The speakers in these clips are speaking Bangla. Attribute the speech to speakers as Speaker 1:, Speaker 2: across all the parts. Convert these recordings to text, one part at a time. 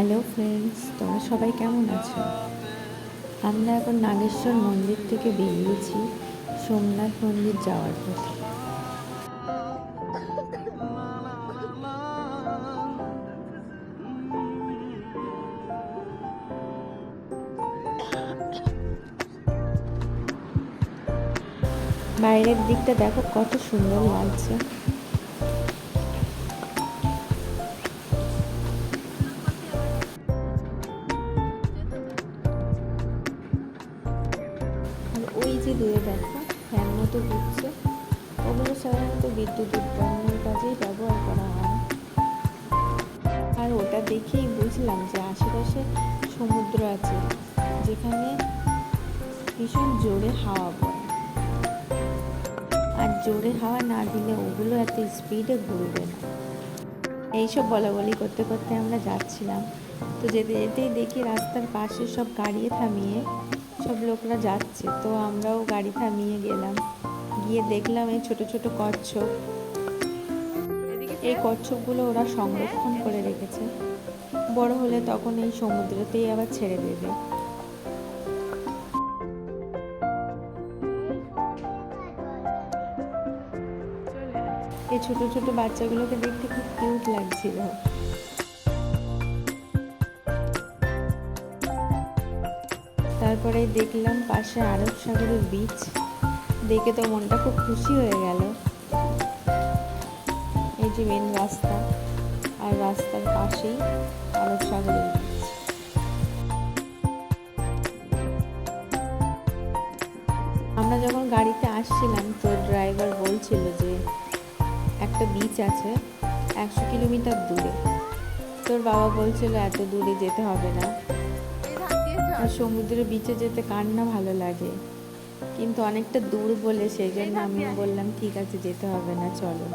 Speaker 1: হ্যালো ফ্রেন্ডস তোমরা সবাই কেমন আছো? আমরা এখন নাগেশ্বর মন্দির থেকে বেরিয়েছি, সোমনাথ মন্দির যাওয়ার পথে। বাইরের দিকটা দেখো, কত সুন্দর লাগছে। দূরে দেখো, ফ্যান মতো ঘুরছে। ওগুলো সাধারণত বিদ্যুৎ উৎপন্নের কাজেই ব্যবহার করা হয়। আর ওটা দেখেই বুঝলাম যে আশেপাশে সমুদ্র আছে, যেখানে ভীষণ জোরে হাওয়া বয়। আর জোরে হাওয়া না দিলে ওগুলো এত স্পিডে ঘুরবে না। এইসব বলা বলি করতে করতে আমরা যাচ্ছিলাম। তো যেতে যেতেই দেখি রাস্তার পাশে সব গাড়িয়ে থামিয়ে সব লোকরা যাচ্ছে, তো আমরাও গাড়ি থামিয়ে গেলাম। গিয়ে দেখলাম এই ছোট ছোট কচ্ছপ। এই কচ্ছপগুলো ওরা সংরক্ষণ করে রেখেছে। বড় হলে তখন এই সমুদ্রতেই আবার ছেড়ে দেবে। এই ছোট ছোট বাচ্চাগুলোকে দেখতে খুব কিউট লাগছিল। তারপরে দেখলাম পাশে আরব সাগরের বিচ দেখে তো মনটা খুব খুশি হয়ে গেল। এই যে মেন রাস্তা, আর রাস্তার পাশেই আরব সাগরের বিচ আমরা যখন গাড়িতে আসছিলাম, তো ড্রাইভার বলছিল যে, একটা বিচ আছে একশো কিলোমিটার দূরে। তোর বাবা বলছিল, এত দূরে যেতে হবে না। আর সমুদ্রের বিচে যেতে কার না ভালো লাগে? কিন্তু অনেকটা দূর বলে সেই জন্য আমিও বললাম, ঠিক আছে, যেতে হবে না, চলো।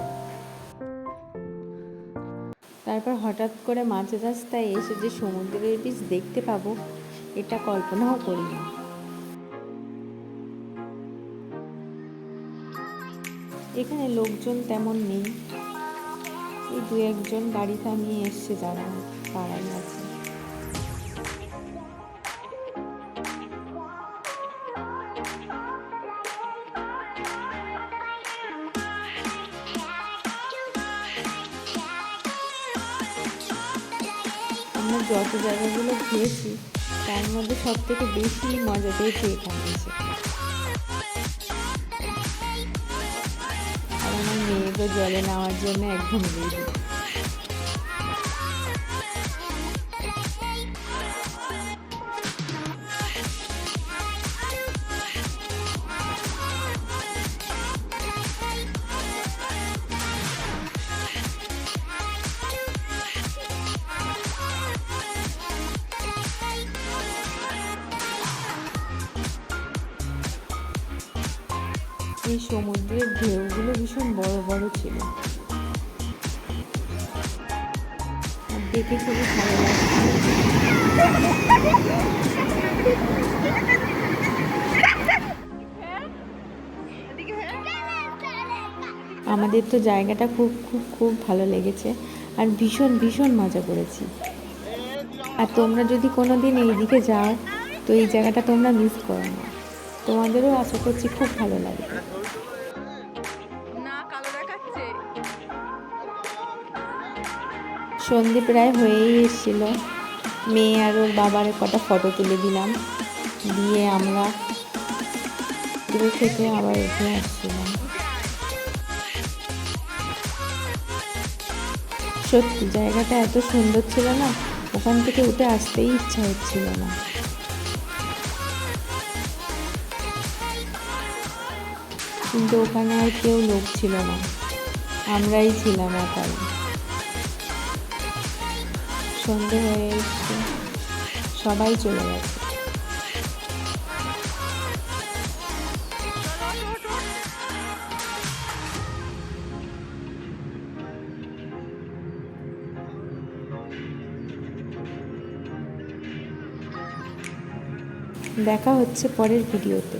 Speaker 1: তারপর হঠাৎ করে মাঝ রাস্তায় এসে যে সমুদ্রের বীজ দেখতে পাবো, এটা কল্পনাও করিনি এখানে লোকজন তেমন নেই। দু একজন গাড়ি থামিয়ে এসছে যারা পাড়ায় আছে। আমরা যত জায়গাগুলো ঘুরেছি তার মধ্যে সব থেকে বেশি মজা পেয়েছি এখানে এসে আর আমার মেয়েদের জলে নেওয়ার জন্য একদম রেডি এই সমুদ্রের ঢেউগুলো ভীষণ বড় বড় ছিল। দেখে খুবই ভালো আমাদের তো জায়গাটা খুব খুব খুব ভালো লেগেছে আর ভীষণ ভীষণ মজা করেছি। আর তোমরা যদি কোনো দিন এইদিকে যাও, তো এই জায়গাটা তোমরা মিস করো না। তোমাদেরও আশা করছি খুব ভালো লাগবে। সন্ধে প্রায় হয়েই এসেছিল। মেয়ে আর ওর বাবার কটা ফটো তুলে দিলাম। দিয়ে আমরা দূর থেকে আবার উঠে আসছিলাম। সত্যি জায়গাটা এত সুন্দর ছিল না ওখান থেকে উঠে আসতেই ইচ্ছা হচ্ছিল না। কিন্তু ওখানে আর কেউ লোক ছিল না। আমরাই ছিলাম একাই। সন্ধে হয়ে এসছে। সবাই চলে গেছে। দেখা হচ্ছে পরের ভিডিওতে।